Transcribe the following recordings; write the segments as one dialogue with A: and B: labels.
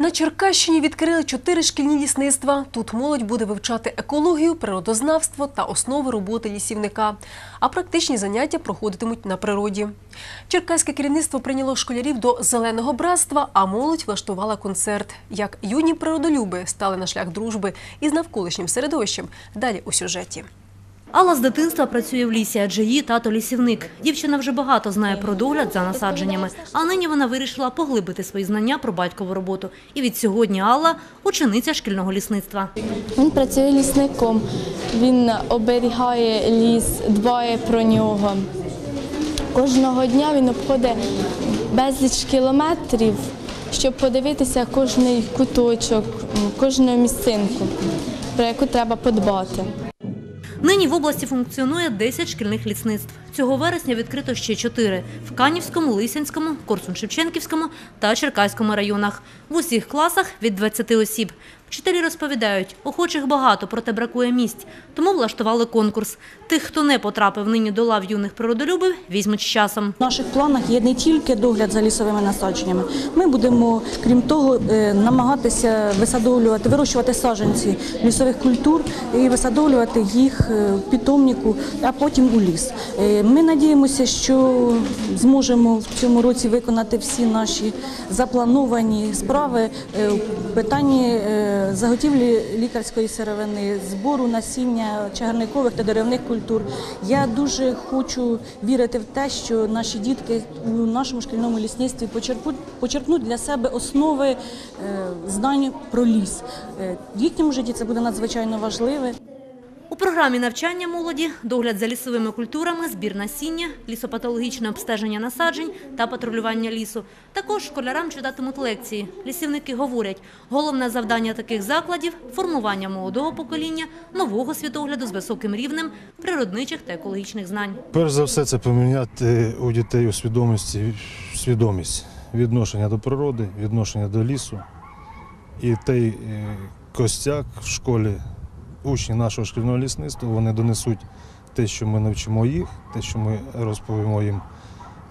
A: На Черкащині відкрили чотири шкільні лісництва. Тут молодь буде вивчати екологію, природознавство та основи роботи лісівника. А практичні заняття проходитимуть на природі. Черкаське керівництво прийняло школярів до зеленого братства, а молодь влаштувала концерт. Як юні природолюби стали на шлях дружби із навколишнім середовищем. Далі у сюжеті.
B: Алла з дитинства працює в лісі, адже її тато лісівник. Дівчина вже багато знає про догляд за насадженнями, а нині вона вирішила поглибити свої знання про батькову роботу. І від сьогодні Алла – учениця шкільного лісництва.
C: Він працює лісником, він оберігає ліс, дбає про нього. Кожного дня він обходить безліч кілометрів, щоб подивитися кожний куточок, кожну місцинку, про яку треба подбати.
B: Нині в області функціонує 10 шкільних лісництв. Цього вересня відкрито ще чотири – в Канівському, Лисянському, Корсун-Шевченківському та Черкаському районах. В усіх класах від 20 осіб. Вчителі розповідають, охочих багато, проте бракує місць. Тому влаштували конкурс. Тих, хто не потрапив нині до лав юних природолюбів, візьмуть з часом.
D: В наших планах є не тільки догляд за лісовими насадженнями. Ми будемо, крім того, е, намагатися висадовлювати, вирощувати саджанці лісових культур і висадовлювати їх е, в питомнику, а потім у ліс. Е, Ми надіємося, що зможемо в цьому році виконати всі наші заплановані справи в питанні заготівлі лікарської сировини, збору насіння чагарникових та деревних культур. Я дуже хочу вірити в те, що наші дітки у нашому шкільному лісництві почерпнуть, для себе основи е, знань про ліс. Е, В їхньому житті це буде надзвичайно важливе.
B: Програмі навчання молоді догляд за лісовими культурами, збір насіння, лісопатологічне обстеження насаджень та патрулювання лісу. Також школярам читатимуть лекції. Лісівники говорять, головне завдання таких закладів – формування молодого покоління, нового світогляду з високим рівнем природничих та екологічних знань.
E: Перш за все, це поміняти у дітей у свідомості свідомість відношення до природи, відношення до лісу. І той е, костяк в школі, учні нашого шкільного лісництва, вони донесуть те, що ми навчимо їх, те, що ми розповімо їм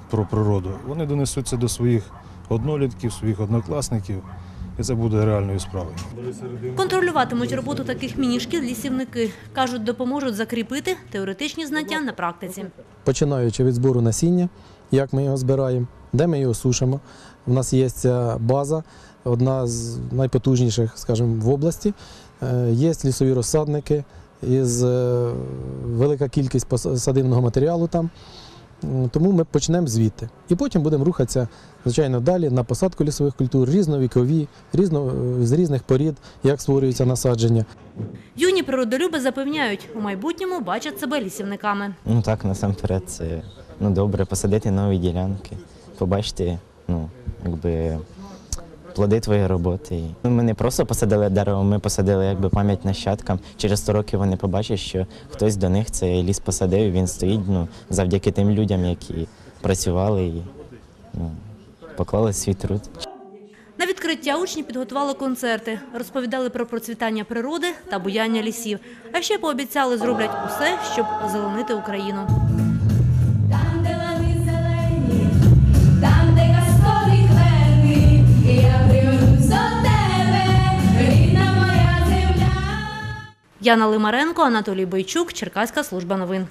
E: про природу. Вони донесуть це до своїх однолітків, своїх однокласників, і це буде реальною справою.
B: Контролюватимуть роботу таких мінішкіл лісівники. Кажуть, допоможуть закріпити теоретичні знання на практиці.
F: починаючи від збору насіння, як ми його збираємо, де ми його сушимо. У нас є ця база, одна з найпотужніших, скажімо, в області. Е, Є лісові розсадники із е, велика кількість посадивного матеріалу там. Тому ми почнемо звідти. І потім будемо рухатися, звичайно, далі на посадку лісових культур, різновікові, різно, е, з різних порід, як створюються насадження.
B: Юні природолюби запевняють, у майбутньому бачать себе лісівниками.
G: Ну так, насамперед, це ну, добре посадити нові ділянки, побачити, ну, якби плоди твоєї роботи. Ми не просто посадили дерево, ми посадили якби пам'ять нащадкам. Через 100 років вони побачать, що хтось до них цей ліс посадив, і він стоїть ну, завдяки тим людям, які працювали і ну, поклали свій труд.
B: На відкриття учні підготували концерти, розповідали про процвітання природи та буяння лісів. А ще пообіцяли зроблять усе, щоб озеленити Україну. Яна Лимаренко, Анатолій Бойчук, Черкаська служба новин.